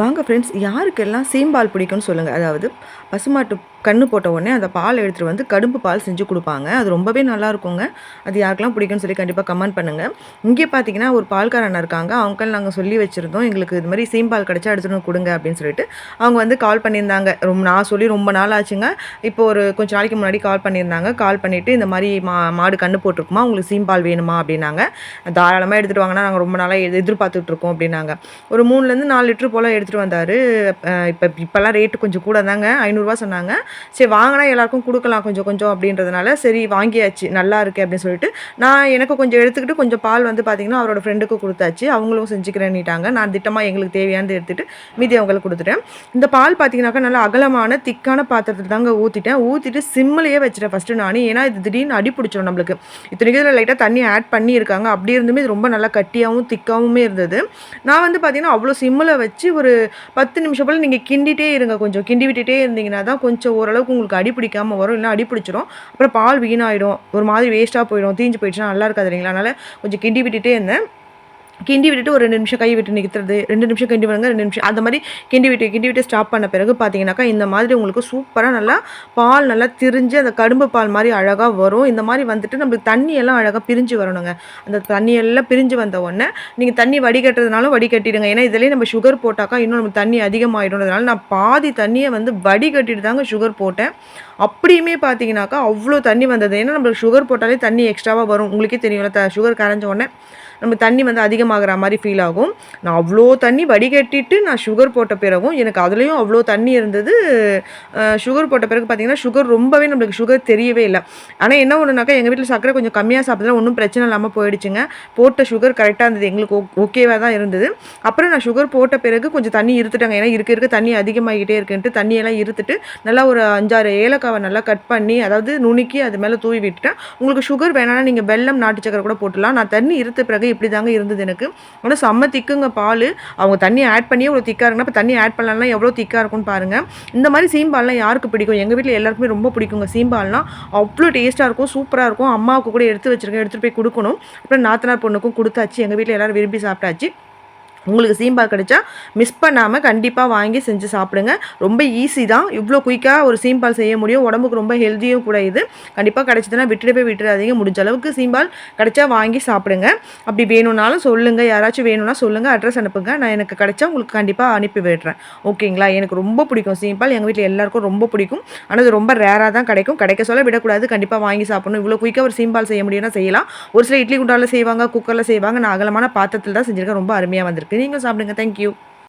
வாங்க ஃப்ரெண்ட்ஸ் யாருக்கெல்லாம் சீம்பால் பிடிக்கும்னு சொல்லுங்கள் அதாவது பசுமாட்டு கன்று போட்ட உடனே அந்த பால் எடுத்துகிட்டு வந்து கடும்பு பால் செஞ்சு கொடுப்பாங்க. அது ரொம்பவே நல்லா இருக்குங்க. அது யாருக்கெல்லாம் பிடிக்கும்னு சொல்லி கண்டிப்பாக கமெண்ட் பண்ணுங்கள் இங்கே பார்த்தீங்கன்னா ஒரு பால்காரன் இருக்காங்க. அவங்க நாங்கள் சொல்லி வச்சுருந்தோம். எங்களுக்கு இது மாதிரி சீம்பால் கிடச்சா எடுத்துகிட்டு கொடுங்க அப்படின்னு சொல்லிட்டு அவங்க வந்து கால் பண்ணியிருந்தாங்க. ரொம்ப நான் சொல்லி ரொம்ப நாள் ஆச்சுங்க. இப்போ ஒரு கொஞ்சம் நாளைக்கு முன்னாடி கால் பண்ணியிருந்தாங்க. கால் பண்ணிவிட்டு இந்த மாதிரி மா மாடு கன்று போட்டிருக்குமா? உங்களுக்கு சீம்பால் வேணுமா? அப்படின்னாங்க. தாராளமாக எடுத்துகிட்டு வாங்கன்னா நாங்கள் ரொம்ப நாளாக எதிர் எதிர்பார்த்துட்டு இருக்கோம் அப்படின்னாங்க. ஒரு மூணுலேருந்து நாலு லிட்டர் போல் எடுத்துகிட்டு வந்தார். இப்போ இப்போல்லாம் ரேட்டு கொஞ்சம் கூட தாங்க. ஐநூறுரூவா சொன்னாங்க. சரி வாங்கினா எல்லாருக்கும் கொடுக்கலாம் கொஞ்சம் கொஞ்சம் அப்படின்றதுனால சரி வாங்கியாச்சு நல்லா இருக்கு அப்படின்னு சொல்லிட்டு நான் எனக்கு கொஞ்சம் எடுத்துக்கிட்டு கொஞ்சம் பால் வந்து பார்த்திங்கன்னா அவரோட ஃப்ரெண்டுக்கு கொடுத்தாச்சு. அவங்களும் செஞ்சுக்கிறேன்னிட்டாங்க. நான் திட்டமாக எங்களுக்கு தேவையானது எடுத்துகிட்டு மீதி அவங்களுக்கு கொடுத்துட்டேன். இந்த பால் பார்த்தீங்கன்னாக்கா நல்லா அகலமான திக்கான பாத்திரத்தில் தாங்க ஊற்றிட்டேன் ஊற்றிட்டு சிம்மிலேயே வச்சுட்டேன் ஃபஸ்ட்டு நான். ஏன்னா இது திடீர்னு அடி பிடிச்சோம் நம்மளுக்கு. இத்தனைக்கு இதில் லைட்டாக தண்ணி ஆட் பண்ணியிருக்காங்க. அப்படி இருந்துமே இது ரொம்ப நல்லா கட்டியாகவும் திக்காகவுமே இருந்தது. நான் வந்து பார்த்தீங்கன்னா அவ்வளோ சிம்மில் வச்சு ஒரு பத்து நிமிஷம் போல் நீங்கள் கிண்டிகிட்டே இருங்க கொஞ்சம். கிண்டி விட்டுட்டே இருந்தீங்கன்னா தான் கொஞ்சம் ஓரளவுக்கு உங்களுக்கு அடி பிடிக்காமல் வரும். இல்லை அடி பிடிச்சிரும். அப்புறம் பால் வீணாயிடும். ஒரு மாதிரி வேஸ்ட்டாக போயிடும். தீஞ்சு போயிடுச்சுன்னா நல்லா இருக்காது இல்லைங்களா? அதனால் கொஞ்சம் கிண்டி விட்டுட்டே இருந்தேன். கிண்டி விட்டுட்டு ஒரு ரெண்டு நிமிஷம் கை விட்டு நிற்கிறது ரெண்டு நிமிஷம் கிண்டி விடுங்க ரெண்டு நிமிஷம் அந்த மாதிரி கிண்டி விட்டு கிண்டி விட்டு ஸ்டாப் பண்ண பிறகு பார்த்தீங்கன்னாக்கா இந்த மாதிரி உங்களுக்கு சூப்பராக நல்லா பால் நல்லா திரிஞ்சு அந்த கடும்பு பால் மாதிரி அழகாக வரும். இந்த மாதிரி வந்துட்டு நம்மளுக்கு தண்ணியெல்லாம் அழகாக பிரிஞ்சு வரணுங்க. அந்த தண்ணியெல்லாம் பிரிஞ்சு வந்த உடனே நீங்கள் தண்ணி வடிகட்டுறதுனாலும் வடிகட்டிடுங்க. ஏன்னா இதிலே நம்ம சுகர் போட்டாக்கா இன்னும் நம்ம தண்ணி அதிகமாகிடும்ன்றதுனால நான் பாதி தண்ணியை வந்து வடிகட்டிட்டு தாங்க சுகர் போட்டேன். அப்படியுமே பார்த்தீங்கன்னாக்கா அவ்வளோ தண்ணி வந்தது. ஏன்னா நம்மளுக்கு சுகர் போட்டாலே தண்ணி எக்ஸ்ட்ராவாக வரும். உங்களுக்கே தெரியும்ல த சுகர் கரைஞ்ச உடனே நம்ம தண்ணி வந்து அதிகமாக அதிகமாகிற மாதிரி ஃபீல் ஆகும். நான் அவ்வளோ தண்ணி வடிகட்டிட்டு நான் சுகர் போட்ட பிறகும் எனக்கு அதுலேயும் அவ்வளோ தண்ணி இருந்தது. சுகர் போட்ட பிறகு பார்த்திங்கன்னா சுகர் ரொம்பவே நம்மளுக்கு சுகர் தெரியவே இல்லை. ஆனால் என்ன ஒன்றுனாக்கா எங்கள் வீட்டில் சர்க்கரை கொஞ்சம் கம்மியாக சாப்பிட்டா ஒன்றும் பிரச்சனை இல்லாமல் போயிடுச்சுங்க. போட்ட சுகர் கரெக்டாக இருந்தது. எங்களுக்கு ஓகேவாக தான் இருந்தது. அப்புறம் நான் சுகர் போட்ட பிறகு கொஞ்சம் தண்ணி இருத்துட்டாங்க. ஏன்னா இருக்க இருக்க தண்ணி அதிகமாகிட்டே இருக்குன்ட்டு தண்ணியெல்லாம் இருத்துட்டு நல்லா ஒரு அஞ்சாறு ஏலக்காவை நல்லா கட் பண்ணி அதாவது நுணுக்கி அது மேலே தூவி விட்டுட்டேன். உங்களுக்கு சுகர் வேணாம்னா நீங்கள் வெல்லம் நாட்டு சக்கரை கூட போட்டுடலாம் நான் தண்ணி இருத்த பிறகு இப்படி தாங்க இருந்தது எனக்கு. ஆனால் செம்ம திக்குங்க பால். அவங்க தண்ணி ஆட் பண்ணி இவ்வளோ திக்காக இருக்குன்னா இப்போ தண்ணி ஆட் பண்ணலாம்னா எவ்வளோ திக்காக இருக்கும்னு பாருங்கள் இந்த மாதிரி சீம்பால்லாம் யாருக்கு பிடிக்கும்? எங்கள் வீட்டில் எல்லாருக்குமே ரொம்ப பிடிக்குங்க சீம்பால்னால் அவ்வளோ டேஸ்ட்டாக இருக்கும் சூப்பராக இருக்கும். அம்மாவுக்கு கூட எடுத்து வச்சுருக்கேன் எடுத்துகிட்டு போய் கொடுக்கணும். அப்புறம் நாத்தனார் பொண்ணுக்கும் கொடுத்தாச்சு. எங்கள் வீட்டில் எல்லோரும் விரும்பி சாப்பிட்டாச்சு. உங்களுக்கு சீம்பால் கிடைச்சா மிஸ் பண்ணாமல் கண்டிப்பாக வாங்கி செஞ்சு சாப்பிடுங்க. ரொம்ப ஈஸி தான். இவ்வளோ குயிக்காக ஒரு சீம்பால் செய்ய முடியும். உடம்புக்கு ரொம்ப ஹெல்த்தியும் கூட இது. கண்டிப்பாக கிடைச்சதுன்னா விட்டுட்டு போய் விட்டுறாதீங்க. முடிஞ்ச அளவுக்கு சீம்பால் கிடைச்சா வாங்கி சாப்பிடுங்க. அப்படி வேணும்னாலும் சொல்லுங்கள் யாராச்சும் வேணும்னா சொல்லுங்கள் அட்ரஸ் அனுப்புங்க. நான் எனக்கு கிடைச்சா உங்களுக்கு கண்டிப்பாக அனுப்பி விடுறேன். ஓகேங்களா? எனக்கு ரொம்ப பிடிக்கும் சீம்பால். எங்கள் வீட்டில் எல்லாருக்கும் ரொம்ப பிடிக்கும். ஆனால் அது ரொம்ப ரேராக தான் கிடைக்கும். கிடைக்க சொல்ல விடக்கூடாது. கண்டிப்பாக வாங்கி சாப்பிடணும். இவ்வளோ குயிக்காக ஒரு சீம்பால் செய்ய முடியும்னா செய்யலாம். ஒரு சில இட்லி குண்டாவில் செய்வாங்க குக்கரில் செய்வாங்க. நான் அகலமான பாத்திரத்தில் தான் செஞ்சுருக்கேன். ரொம்ப அருமையாக வந்திருக்கு. நீங்களும் சாப்பிடுங்க. தேங்க்யூ